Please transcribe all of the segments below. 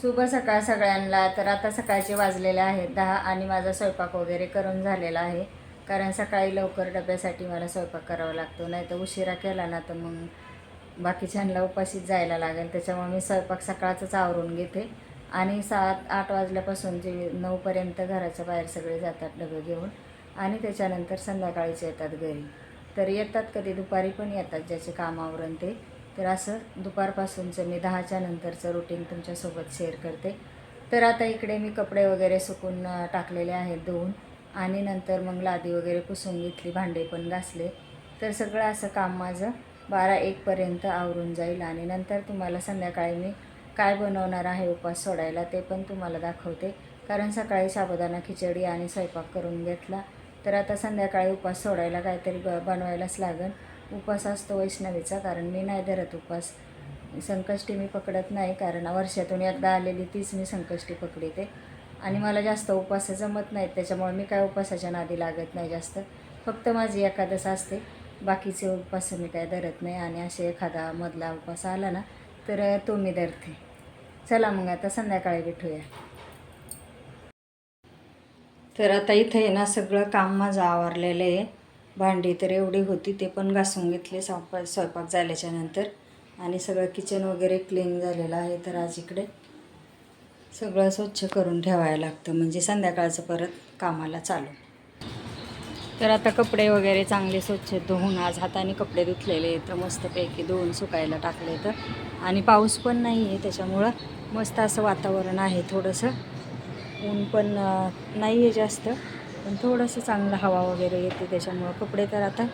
शुभ सकाळ सगळ्यांना. तर आता सकाळचे वाजलेले आहेत दहा आणि माझा स्वयंपाक वगैरे करून झालेला आहे. कारण सकाळी लवकर डब्यासाठी मला स्वयंपाक करावा लागतो. नाही तर उशिरा केला ना तर मग बाकीच्यांना उपाशीच जायला लागेल. त्याच्यामुळे मी स्वयंपाक सकाळचंच आवरून घेते. आणि सात आठ वाजल्यापासून जे नऊपर्यंत घराच्या बाहेर सगळे जातात डबे घेऊन. आणि त्याच्यानंतर संध्याकाळीच येतात घरी. तर येतात कधी दुपारी पण येतात ज्याचे काम आवरून ते. तर असं दुपारपासूनचं मी दहाच्या नंतरचं रुटीन तुमच्यासोबत शेअर करते. तर आता इकडे मी कपडे वगैरे सुकून टाकलेले आहेत धुवून आणि नंतर मग लादी वगैरे पुसून घेतली भांडे पण घासले. तर सगळं असं काम माझं बारा एकपर्यंत आवरून जाईल आणि नंतर तुम्हाला संध्याकाळी मी काय बनवणार आहे उपास सोडायला ते पण तुम्हाला दाखवते. कारण सकाळी साबुदाणा खिचडी आणि स्वयंपाक करून घेतला. तर आता संध्याकाळी उपास सोडायला काहीतरी ब बनवायलाच लागेल. उपास असतो वैष्णवीचा कारण मी नाही धरत उपास संकष्टी मी पकडत नाही कारण वर्षातून एकदा आलेली तीच मी संकष्टी पकडते. आणि मला जास्त उपास जमत नाहीत त्याच्यामुळे मी काय उपासाच्या नादी लागत नाही जास्त. फक्त माझी एखादस असते. बाकीचे उपास मी काय धरत नाही. आणि असे एखादा मधला उपास आला ना तर तो मी धरते. चला मग आता संध्याकाळी भेटूया. तर आता इथे ना सगळं काम माझं आवरलेलं आहे. भांडी तर एवढी होती ते पण घासून घेतले स्वयंपाक स्वयंपाक झाल्याच्यानंतर. आणि सगळं किचन वगैरे क्लीन झालेलं आहे तर आज इकडे सगळं स्वच्छ करून ठेवायला लागतं. म्हणजे संध्याकाळचं परत कामाला चालू. तर आता कपडे वगैरे चांगले स्वच्छ धुवून आज हाताने कपडे धुतलेले तर मस्तपैकी धुवून सुकायला टाकले तर. आणि पाऊस पण नाही आहे त्याच्यामुळं मस्त असं वातावरण आहे थोडंसं. ऊन पण नाही आहे जास्त. पण थोडंसं चांगलं हवा वगैरे येते त्याच्यामुळं कपडे तर आता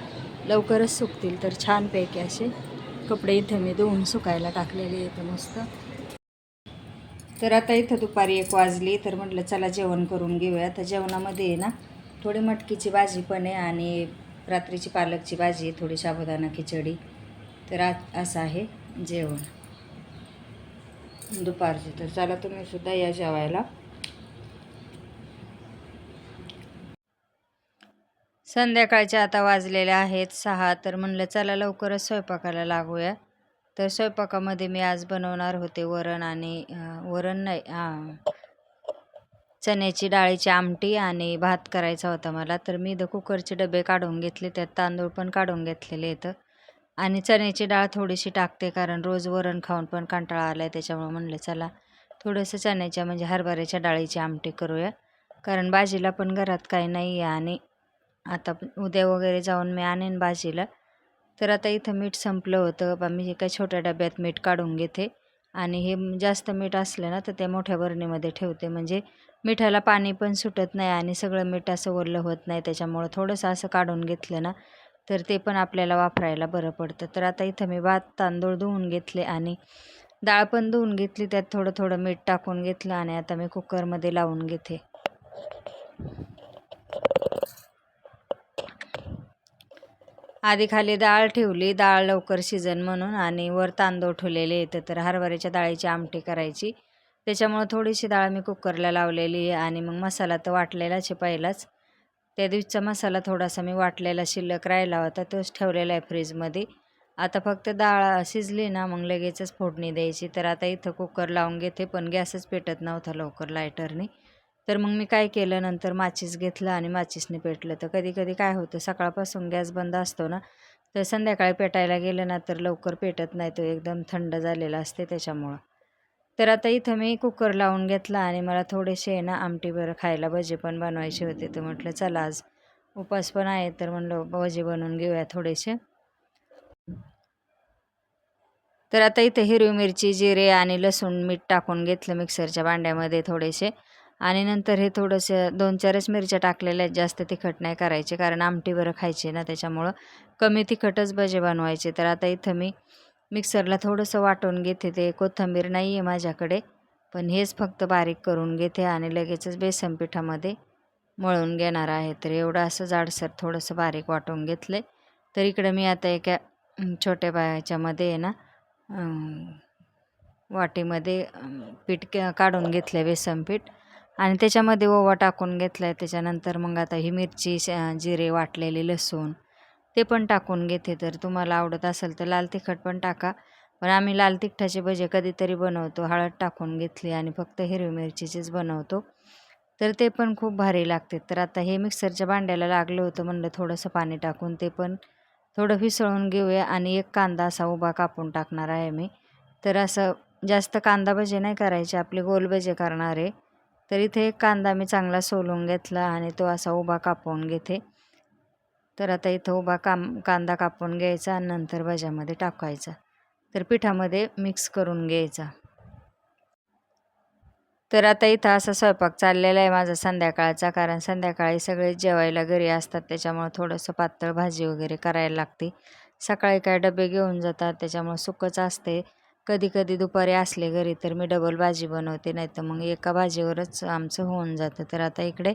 लवकरच सुकतील तर छानपैकी असे कपडे इथं मी धुवून सुकायला टाकलेले येतं मस्त. तर आता इथं दुपारी एक वाजली तर म्हटलं चला जेवण करून घेऊया. तर जेवणामध्ये ना थोडी मटकीची भाजी पण आहे आणि रात्रीची पालकची भाजी आहे थोडी साबुदाणा खिचडी. तर आज असं आहे जेवण. दुपारचे तर चला तुम्ही सुद्धा या जेवायला. संध्याकाळचे आता वाजलेले आहेत सहा तर म्हणलं चला लवकरच स्वयंपाकाला लागूया. तर स्वयंपाकामध्ये मी आज बनवणार होते वरण आणि वरण नाही हां चण्याची डाळीची आमटी आणि भात करायचा होता मला. तर मी द कुकरचे डबे काढून घेतले त्यात तांदूळ पण काढून घेतलेले आहेत आणि चण्याची डाळ थोडीशी टाकते कारण रोज वरण खाऊन पण कंटाळा आला आहे त्याच्यामुळे म्हणलं चला थोडंसं चण्याच्या म्हणजे हरभऱ्याच्या डाळीची आमटी करूया. कारण भाजीला पण घरात काही नाही आहे आणि आता उद्या वगैरे जाऊन मी आणेन भाजीला. तर आता इथं मीठ संपलं होतं. बा मी एका छोट्या डब्यात मीठ काढून घेते. आणि हे जास्त मीठ असलं ना तर ते मोठ्या बरणीमध्ये ठेवते. म्हणजे मिठाला पाणी पण सुटत नाही आणि सगळं मीठ असं ओरलं होत नाही. त्याच्यामुळं थोडंसं असं काढून घेतलं ना तर ते पण आपल्याला वापरायला बरं पडतं. तर आता इथं मी भात तांदूळ धुवून घेतले आणि डाळ पण धुवून घेतली. त्यात थोडं थोडं मीठ टाकून घेतलं आणि आता मी कुकरमध्ये लावून घेते. आधी खाली डाळ ठेवली डाळ लवकर शिजन म्हणून आणि वर तांदूळ ठेवलेले येतं तर हरभऱ्याच्या डाळीची आमटी करायची. त्याच्यामुळं थोडीशी डाळ मी कुकरला लावलेली आहे आणि मग मसाला तर वाटलेलाच आहे पहिलाच. त्या दिवशीचा मसाला थोडासा मी वाटलेला शिल्लक राहिला होता तोच ठेवलेला आहे फ्रीजमध्ये. आता फक्त डाळ शिजली ना मग लगेचच फोडणी द्यायची. तर आता इथं कुकर लावून घेते पण गॅसच पेटत नव्हता लवकर लायटरने. तर मग मी काय केलं नंतर माचीस घेतलं आणि माचीसने पेटलं. तर कधी कधी काय होतं सकाळपासून गॅस बंद असतो ना तर संध्याकाळी पेटायला गेलं ना तर लवकर पेटत नाही. तो एकदम थंड झालेला असते त्याच्यामुळं. तर आता इथं मी कुकर लावून घेतला आणि मला थोडेसे आहे ना आमटी बरं खायला भजे पण बनवायचे होते. तर म्हटलं चला आज उपास पण आहे. तर म्हणलं भजे बनवून घेऊया थोडेसे. तर आता इथे हिरवी मिरची जिरे आणि लसूण मीठ टाकून घेतलं मिक्सरच्या भांड्यामध्ये थोडेसे. आणि नंतर हे थोडंसं दोन चारच मिरच्या टाकलेल्या आहेत. जास्त तिखट नाही करायचे कारण आमटी बरं खायची ना त्याच्यामुळं कमी तिखटच भजे बनवायचे. तर आता इथं मी मिक्सरला थोडंसं वाटून घेते. ते कोथिंबीर नाही आहे माझ्याकडे पण हेच फक्त बारीक करून घेते आणि लगेचच बेसन पिठामध्ये मळून घेणार आहे. तर एवढं असं जाडसर थोडंसं बारीक वाटून घेतलं. तर इकडं मी आता एका छोट्या बायाच्यामध्ये आहे ना वाटीमध्ये पीठ काढून घेतलं बेसन पीठ. आणि त्याच्यामध्ये ओवा टाकून घेतला आहे त्याच्यानंतर मग आता ही मिरची जिरे वाटलेले लसूण ते पण टाकून घेते. तर तुम्हाला आवडत असेल तर लाल तिखट पण टाका. पण आम्ही लाल तिखटाचे भजे कधीतरी बनवतो. हळद टाकून घेतली आणि फक्त हिरवी मिरचीचेच बनवतो. तर ते पण खूप भारी लागते. तर आता हे मिक्सरच्या भांड्याला लागलं होतं म्हणलं थोडंसं पाणी टाकून ते पण थोडं फिसळून घेऊया. आणि एक कांदा असा उभा कापून टाकणार आहे मी. तर असं जास्त कांदा भजे नाही करायचे. आपले गोल भजे करणार. आहे तर इथे एक कांदा मी चांगला सोलून घेतला आणि तो असा उभा कापून घेते. तर आता इथं उभा काम कांदा कापून घ्यायचा आणि नंतर भज्यामध्ये टाकायचा. तर पिठामध्ये मिक्स करून घ्यायचा. तर आता इथं असा स्वयंपाक चाललेला आहे माझा संध्याकाळचा कारण संध्याकाळी सगळे जेवायला घरी असतात त्याच्यामुळं थोडंसं पातळ भाजी वगैरे करायला लागते. सकाळी काय डबे घेऊन जातात त्याच्यामुळं सुकंच असते. कधी कधी दुपारी असले घरी तर मी डबल भाजी बनवते नाही तर मग एका भाजीवरच आमचं होऊन जातं. तर आता इकडे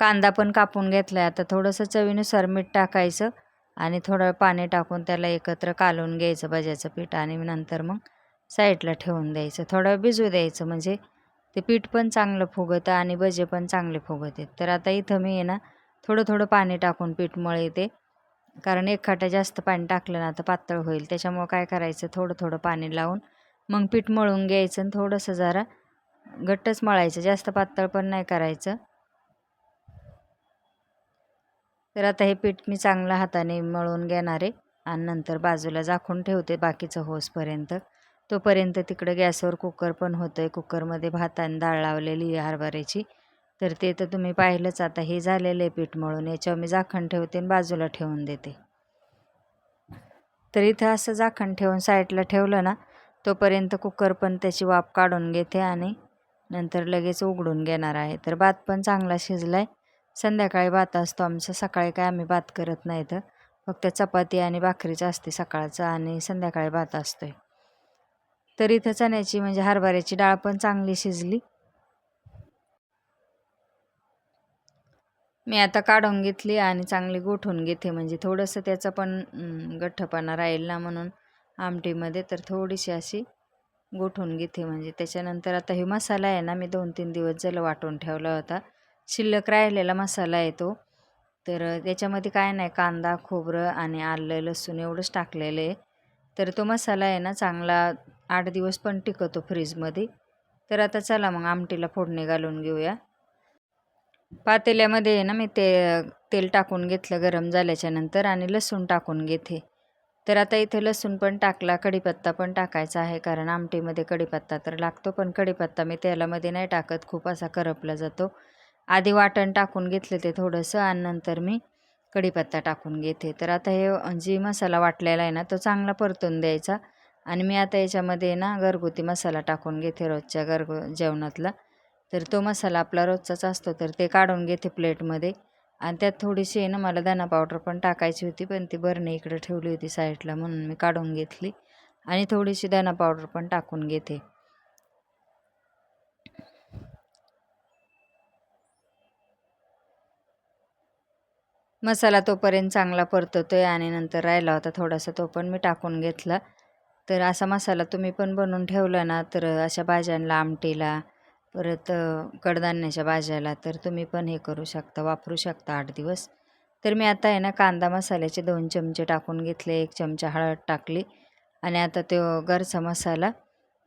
कांदा पण कापून घेतला आहे आता थोडंसं चवीनुसार मीठ टाकायचं आणि थोडं पाणी टाकून त्याला एकत्र कालून घ्यायचं भाज्याचं पीठ आणि नंतर मग साईडला ठेवून द्यायचं. थोडं भिजू द्यायचं म्हणजे ते पीठ पण चांगलं फुगतं आणि भजे पण चांगले फुगत आहेत तर आता इथं मी आहे ना थोडं थोडं पाणी टाकून पीठ मळते. कारण एक खाटा जास्त पाणी टाकलं ना तर पातळ होईल. त्याच्यामुळं काय करायचं? थोडं थोडं पाणी लावून मग पीठ मळून घ्यायचं आणि थोडंसं जरा घट्टच मळायचं. जास्त पातळ पण नाही करायचं. तर आता हे पीठ मी चांगल्या हाताने मळून घेणार आहे आणि नंतर बाजूला झाकून ठेवते बाकीचं होसपर्यंत. तोपर्यंत तिकडं गॅसवर कुकर पण होतं आहे कुकरमध्ये भात आणि डाळ लावलेली हरभऱ्याची. तर ते तर तुम्ही पाहिलंच. आता हे झालेलं आहे पीठ मळून. याच्यावर मी झाकण ठेवते आणि बाजूला ठेवून देते. तर इथं असं झाकण ठेवून साईडला ठेवलं ना तोपर्यंत कुकर पण त्याची वाफ काढून घेते आणि नंतर लगेच उघडून घेणार आहे. तर भात पण चांगला शिजला आहे संध्याकाळी भात असतो आमचं. सकाळी काय आम्ही भात करत नाही तर. फक्त चपाती आणि भाकरीचं असते सकाळचं आणि संध्याकाळी भात असतोय. तर इथं चण्याची म्हणजे हरभऱ्याची डाळ पण चांगली शिजली. मी आता काढून घेतली आणि चांगली गोठून घेते. म्हणजे थोडंसं त्याचा पण गठ्ठपणा राहील ना म्हणून आमटीमध्ये तर थोडीशी अशी गोठून घेते. म्हणजे त्याच्यानंतर आता हे मसाला आहे ना मी दोन तीन दिवस झालं वाटून ठेवला होता. शिल्लक राहिलेला मसाला आहे तो. तर त्याच्यामध्ये काय नाही कांदा खोबरं आणि आलं लसूण एवढंच टाकलेलं आहे. तर तो मसाला आहे ना चांगला आठ दिवस पण टिकतो फ्रीजमध्ये. तर आता चला मग आमटीला फोडणी घालून घेऊया. पातेल्यामध्ये आहे ना मी ते तेल टाकून घेतलं गरम झाल्याच्यानंतर आणि लसूण टाकून घेते. तर आता इथे लसूण पण टाकला कढीपत्ता पण टाकायचा आहे कारण आमटीमध्ये कढीपत्ता तर लागतो पण कढीपत्ता मी तेलामध्ये नाही टाकत खूप असा करपला जातो. आधी वाटण टाकून घेतलं ते थोडंसं आणि नंतर मी कढीपत्ता टाकून घेते. तर आता हे जी मसाला वाटलेला आहे ना तो चांगला परतून द्यायचा आणि मी आता याच्यामध्ये ना घरगुती मसाला टाकून घेते रोजच्या घरगु जेवणातला. तर तो मसाला आपला रोजचाच असतो तर ते काढून घेते प्लेटमध्ये. आणि त्यात थोडीशी आहे ना मला दाना पावडर पण टाकायची होती पण ती बरणी इकडे ठेवली होती साईडला म्हणून मी काढून घेतली. आणि थोडीशी दाना पावडर पण टाकून घेते. मसाला तोपर्यंत चांगला परतवतो आहे आणि नंतर राहिला होता थोडासा तो पण मी टाकून घेतला. तर असा मसाला तुम्ही पण बनवून ठेवला ना तर अशा भाज्यांना आमटीला परत कडधान्याच्या भाज्याला तर तुम्ही पण हे करू शकता वापरू शकता आठ दिवस. तर मी आता आहे ना कांदा मसाल्याचे दोन चमचे टाकून घेतले एक चमचा हळद टाकली आणि आता तो गरचा मसाला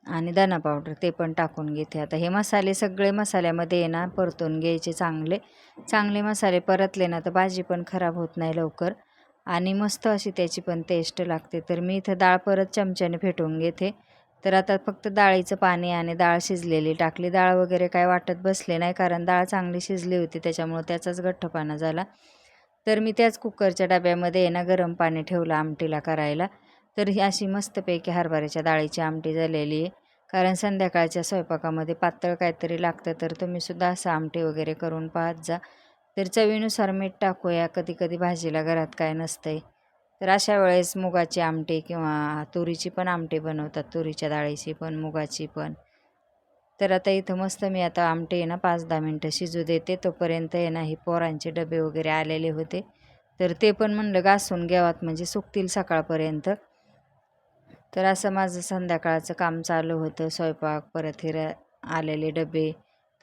आणि दाणा पावडर ते पण टाकून घेते. आता हे मसाले सगळे मसाल्यामध्ये ना परतून घ्यायचे चांगले. चांगले मसाले परतले ना तर भाजी पण खराब होत नाही लवकर आणि मस्त अशी त्याची पण टेस्ट लागते. तर मी इथं डाळ परत चमच्याने फेटून घेते. तर आता फक्त डाळीचं पाणी आणि डाळ शिजलेली. टाकली डाळ वगैरे काय वाटत बसले नाही कारण डाळ चांगली शिजली होती त्याच्यामुळं त्याचाच गठ्ठपणा झाला. तर मी त्याच कुकरच्या डब्यामध्ये आहे ना गरम पाणी ठेवलं आमटीला करायला. तर ही अशी मस्तपैकी हरभऱ्याच्या डाळीची आमटी झालेली आहे. कारण संध्याकाळच्या स्वयंपाकामध्ये पातळ काहीतरी लागतं तर तुम्हीसुद्धा असं आमटी वगैरे करून पाहत जा. तर चवीनुसार मीठ टाकूया कधी कधी भाजीला घरात काय नसतंय. तर अशा वेळेस मुगाचे आमटे किंवा तुरीची पण आमटे बनवतात तुरीच्या डाळीची पण मुगाची पण. तर आता इथं मस्त मी आता आमटे आहे ना पाच दहा मिनटं शिजू देते. तोपर्यंत आहे ना हे पोरांचे डबे वगैरे आलेले होते. तर ते पण म्हणलं घासून घ्यावात म्हणजे सुकतील सकाळपर्यंत. तर असं माझं संध्याकाळचं काम चालू होतं. स्वयंपाक परत हिरा आलेले डबे.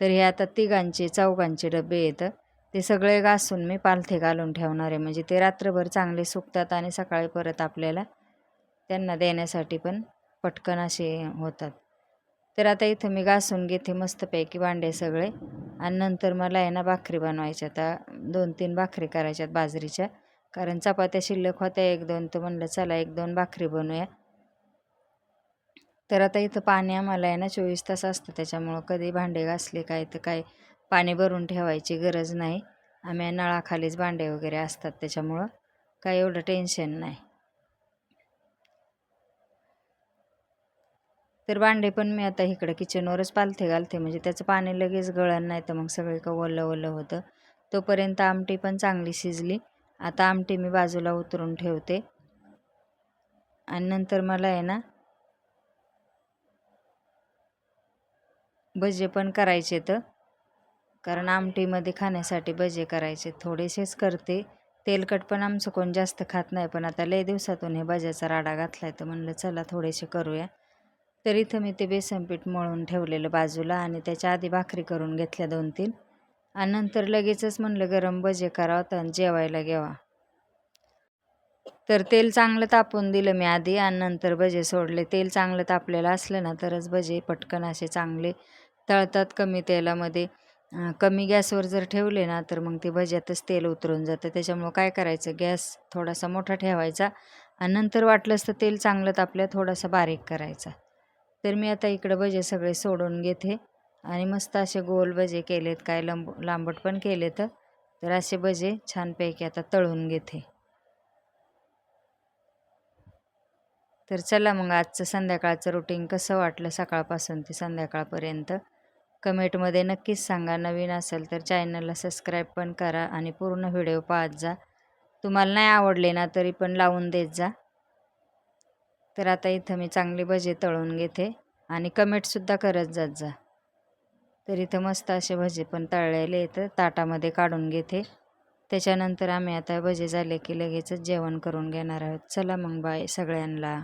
तर हे आता तिघांचे चौघांचे डबे येतं ते सगळे घासून मी पालथे घालून ठेवणार आहे. म्हणजे ते रात्रभर चांगले सुकतात आणि सकाळी परत आपल्याला त्यांना देण्यासाठी पण पटकन असे होतात. तर आता इथं मी घासून घेते मस्तपैकी भांडे सगळे. आणि नंतर मला आहे ना भाकरी बनवायच्या. आता दोन तीन भाकरी करायच्यात बाजरीच्या. कारण चपात्या शिल्लक होत्या एक दोन. तर म्हणलं चला एक दोन भाकरी बनवूया. तर आता इथं पाणी आम्हाला आहे ना चोवीस तास असतं. त्याच्यामुळं कधी भांडे घासले काय तर काय पाणी भरून ठेवायची गरज नाही. आम्ही नळाखालीच भांडे वगैरे असतात त्याच्यामुळं काही एवढं टेन्शन नाही. तर भांडे पण मी आता इकडं किचनवरच पालथे घालते. म्हणजे त्याचं पाणी लगेच गळण नाही तर मग सगळे का ओलं ओलं होतं. तोपर्यंत आमटी पण चांगली शिजली. आता आमटी मी बाजूला उतरून ठेवते. आणि नंतर मला आहे ना भजे पण करायचे तर कारण आमटीमध्ये खाण्यासाठी भजे करायचे. थोडेसेच करते. तेलकट पण आमचं कोण जास्त खात नाही पण आता लय दिवसातून हे भज्याचा राडा घातला आहे तर म्हणलं चला थोडेसे करूया. तर इथं मी ते बेसनपीठ मळून ठेवलेलं बाजूला आणि त्याच्या आधी भाकरी करून घेतल्या दोन तीन आणि नंतर लगेचच म्हणलं गरम भजे करावं तर जेवायला घ्यावा. तर तेल चांगलं तापून दिलं मी आधी आणि नंतर भजे सोडले. तेल चांगलं तापलेलं असलं ना तरच भजे पटकन असे चांगले तळतात कमी तेलामध्ये. कमी गॅसवर जर ठेवले ना तर मग ते भज्यातच तेल उतरून जातं. त्याच्यामुळं काय करायचं? गॅस थोडासा मोठा ठेवायचा आणि नंतर वाटलंच तर तेल चांगलं तापल्या थोडासा बारीक करायचा. तर मी आता इकडं भजे सगळे सोडून घेते आणि मस्त असे गोल भजे केलेत. काय लंब लांबट पण केलेत. तर तर असे भजे छानपैकी आता तळून घेते. तर चला मग आजचं संध्याकाळचं रुटीन कसं वाटलं सकाळपासून ते संध्याकाळपर्यंत? कमेंटमध्ये नक्कीच सांगा. नवीन असेल तर चॅनलला सबस्क्राईब पण करा आणि पूर्ण व्हिडिओ पाहत जा. तुम्हाला नाही आवडले ना तरी पण लावून देत जा. तर आता इथं मी चांगली भजे तळून घेते आणि कमेंटसुद्धा करत जात जा. तर इथं मस्त असे भजे पण तळलेले तर ताटामध्ये काढून घेते. त्याच्यानंतर आम्ही आता भजे झाले की लगेचच जेवण करून घेणार आहोत. चला मग बाय सगळ्यांना.